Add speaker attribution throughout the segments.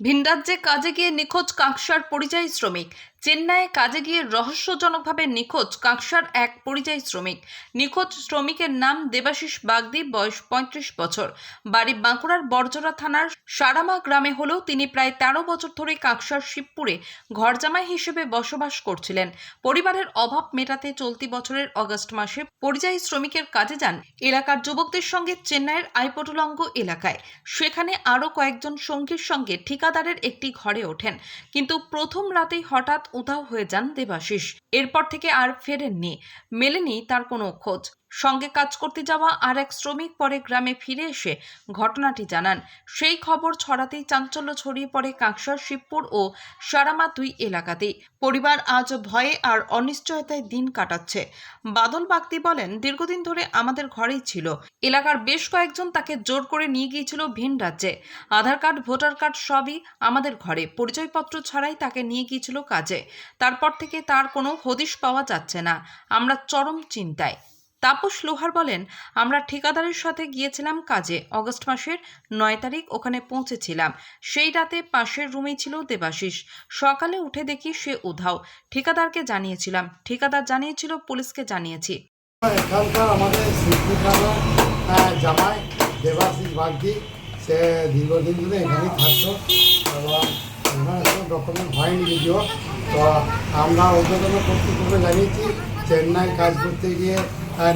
Speaker 1: ভিনরাজ্যে কাজে গিয়ে নিখোঁজ কাঁকসার পরিযায়ী শ্রমিক। চেন্নাইয়ে কাজে গিয়ে রহস্যজনকভাবে নিখোঁজ কাকসার এক পরিযায়ী শ্রমিক। নিখোঁজ শ্রমিকের নাম দেবাশিস বাগদি, বয়স পঁয়ত্রিশ বছর। বাড়ি বাঁকুড়ার বরজরা থানার সারামা গ্রামে হলেও তিনি প্রায় তেরো বছর ধরে কাকসার শিবপুরে ঘরজামাই হিসেবে বসবাস করছিলেন। পরিবারের অভাব মেটাতে চলতি বছরের অগস্ট মাসে পরিযায়ী শ্রমিকের কাজে যান এলাকার যুবকদের সঙ্গে চেন্নাইয়ের আইপটুলঙ্গ এলাকায়। সেখানে আরও কয়েকজন সঙ্গীর সঙ্গে ঠিকাদারের একটি ঘরে ওঠেন। কিন্তু প্রথম রাতেই হঠাৎ উধাও হয়ে যান দেবাশিস। এরপর থেকে আর ফেরেননি। মেলেনি তার কোনো খোঁজ। সঙ্গে কাজ করতে যাওয়া আর এক শ্রমিক পরে গ্রামে ফিরে এসে ঘটনাটি জানান। সেই খবর ছড়াতেই চাঞ্চল্য ছড়িয়ে পড়ে কাঁকসার, শিবপুর ও সারামা দুই এলাকাতেই। পরিবার আজ ভয়ে আর অনিশ্চয়তায় দিন কাটাচ্ছে। বাদল বাগদি বলেন, দীর্ঘদিন ধরে আমাদের ঘরেই ছিল। এলাকার বেশ কয়েকজন তাকে জোর করে নিয়ে গিয়েছিল ভিন রাজ্যে। আধার কার্ড, ভোটার কার্ড সবই আমাদের ঘরে। পরিচয়পত্র ছাড়াই তাকে নিয়ে গিয়েছিল কাজে। তারপর থেকে তার কোনো হদিশ পাওয়া যাচ্ছে না। আমরা চরম চিন্তায়। তাপস লোহার বলেন, আমরা ঠিকাদারের সাথে গিয়েছিলাম কাজে। অগস্ট মাসের নয় তারিখ ওখানে পৌঁছেছিলাম। সেই রাতে পাশের রুমেই ছিল দেবাশিস। সকালে উঠে দেখি সে উধাও। ঠিকাদারকে জানিয়েছিলাম। ঠিকাদার জানিয়েছিল, পুলিশকে জানিয়েছি।
Speaker 2: সে দীর্ঘদিন ধরে এখানেই থাকতো। এবং ডকুমেন্ট হয়নি যদিও তো আমরা ঊর্ধ্বতন কর্তৃপক্ষকে জানিয়েছি। চেন্নাই কাজ করতে গিয়ে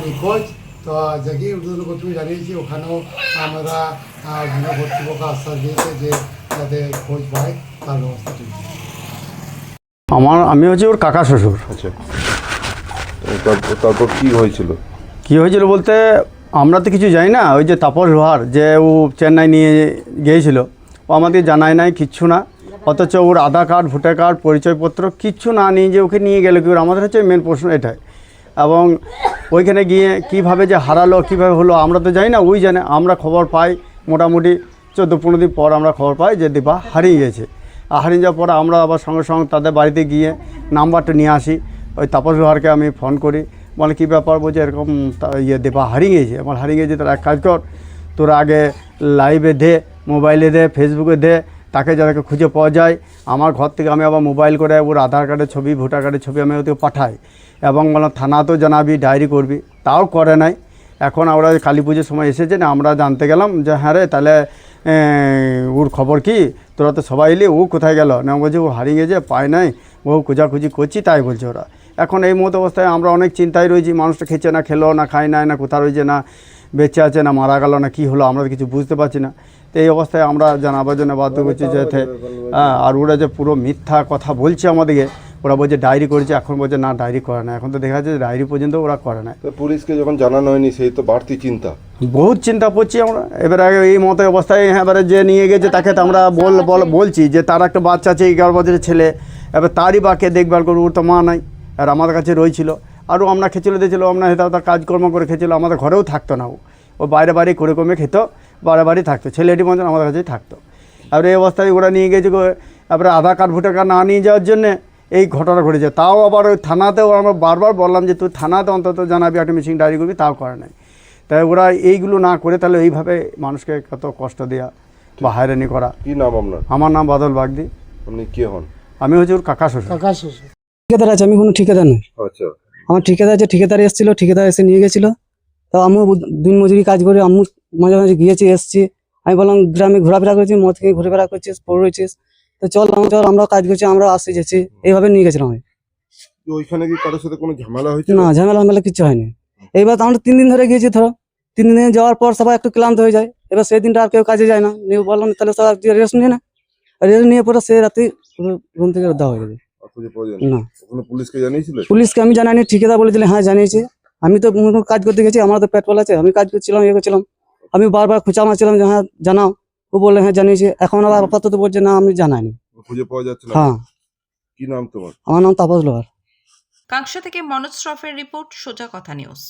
Speaker 2: নিখোঁজ। তো যাকে ঊর্ধ্বতন কর্তৃপক্ষ জানিয়েছি ওখানেও আমরা আহ, কর্তৃপক্ষ আশ্বাস দিয়েছে যে যাতে খোঁজ পায় তার ব্যবস্থা চলছে।
Speaker 3: আমার আমি হচ্ছে ওর কাকা শ্বশুর।
Speaker 4: আচ্ছা। তারপর কি হয়েছিল?
Speaker 3: কী হয়েছিল বলতে আমরা তো কিছু জানি না ওই যে তাপস লোহার যে ও চেন্নাই নিয়ে গিয়েছিল ও আমাদের জানায় নাই কিচ্ছু না অথচ ওর আধার কার্ড ভোটার কার্ড পরিচয়পত্র কিচ্ছু না নিয়ে যে ওকে নিয়ে গেল কি ওর আমাদের হচ্ছে মেন প্রশ্ন এটাই। এবং ওইখানে গিয়ে কীভাবে যে হারালো, কীভাবে হলো, আমরা তো জানি না, ওই জানে। আমরা খবর পাই, মোটামুটি চোদ্দ পনেরো দিন পর আমরা খবর পাই যে দীপা হারিয়ে গেছে। আর হারিয়ে যাওয়ার পর আমরা আবার সঙ্গে সঙ্গে তাদের বাড়িতে গিয়ে নাম্বারটা নিয়ে আসি। ওই তাপস লোহারকে আমি ফোন করি। বলে, কী ব্যাপার বলছে? এরকম ইয়ে দীপা হারিয়ে গেছে? আমার হারিয়ে গেছে, তার এক কাজ কর। তোরা আগে লাইভে দে মোবাইলে দে ফেসবুকে দে তাকে যাদেরকে খুঁজে পাওয়া যায়, আমার ঘর থেকে আমি আবার মোবাইল করে ওর আধার কার্ডের ছবি ভোটার কার্ডের ছবি আমি ওদেরকে পাঠাই। এবং বললাম, থানাতেও জানাবি ডায়েরি করবি। তাও করে নাই। এখন আমরা কালী পুজোর সময় এসেছে না, আমরা জানতে গেলাম যে হ্যাঁ রে, তাহলে ওর খবর কি? তোরা তো সবাই এলি, ও কোথায় গেল? না বলছে, ও হারিয়ে গেছে, পায় নাই, ও খোঁজাখুঁজি করছি, তাই বলছে ওরা। এখন এই মতো অবস্থায় আমরা অনেক চিন্তায় রয়েছি, মানুষটা খেছে না, খেলো না, খায় নাই না কোথায় রয়েছে না। বেঁচে আছে না মারা গেল না কি হলো আমরা তো কিছু বুঝতে পারছি না। তো এই অবস্থায় আমরা জানাবার জন্য বাধ্য করছি যেতে হ্যাঁ আর ওরা যে পুরো মিথ্যা কথা বলছে আমাদেরকে ওরা বলছে ডায়েরি করেছে এখন বলছে না ডায়েরি করে না। এখন তো দেখা যাচ্ছে ডায়েরি পর্যন্ত ওরা করে না।
Speaker 4: পুলিশকে যখন জানানো হয়নি সেই তো বাড়তি চিন্তা।
Speaker 3: বহুত চিন্তা করছি আমরা। এবারে এই মতো অবস্থায় হ্যাঁ, এবারে যে নিয়ে গেছে তাকে তো আমরা বল বল বলছি যে তার একটা বাচ্চা আছে এগারো বছরের ছেলে। এবার তারই বাকে দেখভাল করব ওর তো মা নাই আর আমার কাছে রয়েছিল। আরও আমরা খেছিল দিয়েছিল আমরা হয়তো তার কাজকর্ম করে খেয়েছিল আমাদের ঘরেও থাকতো না ও। ও বাইরে বাইরে করে কমে খেত বাইরে বাড়ি থাকতো ছেলেটি মতন আমাদের কাছেই থাকতো। আর এই অবস্থায় ওরা নিয়ে গেছে তারপরে আধার কার্ড ভোটার কার্ড না নিয়ে যাওয়ার জন্যে এই ঘটনা ঘটেছে। তাও আবার ওই থানাতেও আমরা বারবার বললাম যে তুই থানাতে অন্তত জানাবি একটা মিসিং ডায়েরি করবি তাও করে নাই। তাই ওরা এইগুলো না করে তাহলে এইভাবে মানুষকে কত কষ্ট দেওয়া বা হয়রানি করা।
Speaker 4: কি নাম আপনার?
Speaker 3: আমার নাম বাদল বাগদি।
Speaker 4: আপনি কে হন?
Speaker 3: আমি হচ্ছে ওর কাকা শ্বশুর।
Speaker 2: কাকা শ্বশুর।
Speaker 5: ঠিকাদার আছে আমি কোনো ঠিকাদার নই।
Speaker 4: আচ্ছা।
Speaker 5: আমার ঠিকাদার যে ঠিকাদার এসেছিল ঠিকাদার এসে নিয়ে গেছিল। তো আমিও দিন মজুরি কাজ করে আমি মাঝে মাঝে গিয়েছি এসেছি। আমি বললাম গ্রামে ঘোরাফেরা করছি মদ খেয়ে ঘুরে করছিস পড়ে রয়েছিস? তো চল চল আমরা কাজ করছি আমরা আসতে যাচ্ছি। এইভাবে নিয়ে গেছিলাম আমি।
Speaker 4: ওইখানে কি কারোর সাথে কোনো ঝামেলা হয়েছিল?
Speaker 5: না ঝামেলা ঝামেলা কিছু হয়নি। এইবার তো আমরা তিন দিন ধরে গিয়েছি ধরো। তিন দিন যাওয়ার পর সবাই একটু ক্লান্ত হয়ে যায়। এবার সেই দিনটা আর কেউ কাজে যায় না। নিয়ে বললাম তাহলে সবাই রেস্ট নিয়ে না। রেস্ট নিয়ে পরে সে রাতে রুম থেকে দেওয়া হয়ে যাবে
Speaker 4: খুঁজে পাওয়া যায়নি।
Speaker 5: না।
Speaker 4: ওখানে পুলিশকে জানিয়েছিলে?
Speaker 5: পুলিশকে আমি জানাইনি ঠিকাদা হ্যাঁ জানিয়েছে। আমি তো কোনো কাজ করতে গেছি আমার তো পেট্রোল আছে আমি কাজ করছিলাম ইয়ে করছিলাম। আমি বারবার খোঁচা মারছিলাম যে হ্যাঁ জানাও। ও বললে হ্যাঁ জানিয়েছে। এখন আবার আপাতত বলছে না আমি জানাইনি।
Speaker 4: খুঁজে পাওয়া যাচ্ছে না।
Speaker 5: হ্যাঁ।
Speaker 4: কি নাম তোমার?
Speaker 5: আমার নাম তাপস লোহার।
Speaker 1: থেকে মনোজ শ্রফের রিপোর্ট সোজা কথা নিউজ।